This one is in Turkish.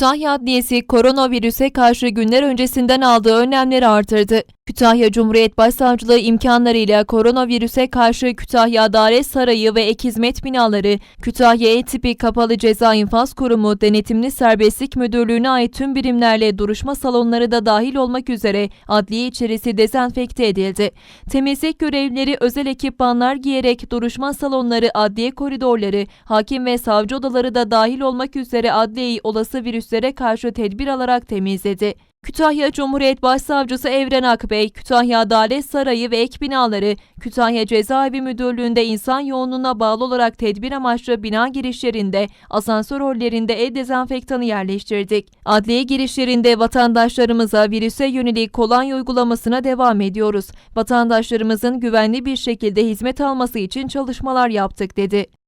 Kütahya Adliyesi koronavirüse karşı günler öncesinden aldığı önlemleri artırdı. Kütahya Cumhuriyet Başsavcılığı imkanlarıyla koronavirüse karşı Kütahya Adalet Sarayı ve ek hizmet binaları, Kütahya E tipi Kapalı Ceza İnfaz Kurumu Denetimli Serbestlik Müdürlüğü'ne ait tüm birimlerle duruşma salonları da dahil olmak üzere adliye içerisi dezenfekte edildi. Temizlik görevlileri özel ekipmanlar giyerek duruşma salonları, adliye koridorları, hakim ve savcı odaları da dahil olmak üzere adliyeyi olası virüslere karşı tedbir alarak temizledi. Kütahya Cumhuriyet Başsavcısı Evren Akbey, Kütahya Adalet Sarayı ve ek binaları, Kütahya Cezaevi Müdürlüğü'nde insan yoğunluğuna bağlı olarak tedbir amaçlı bina girişlerinde, asansör hollerinde el dezenfektanı yerleştirdik. Adliye girişlerinde vatandaşlarımıza virüse yönelik kolonya uygulamasına devam ediyoruz. Vatandaşlarımızın güvenli bir şekilde hizmet alması için çalışmalar yaptık dedi.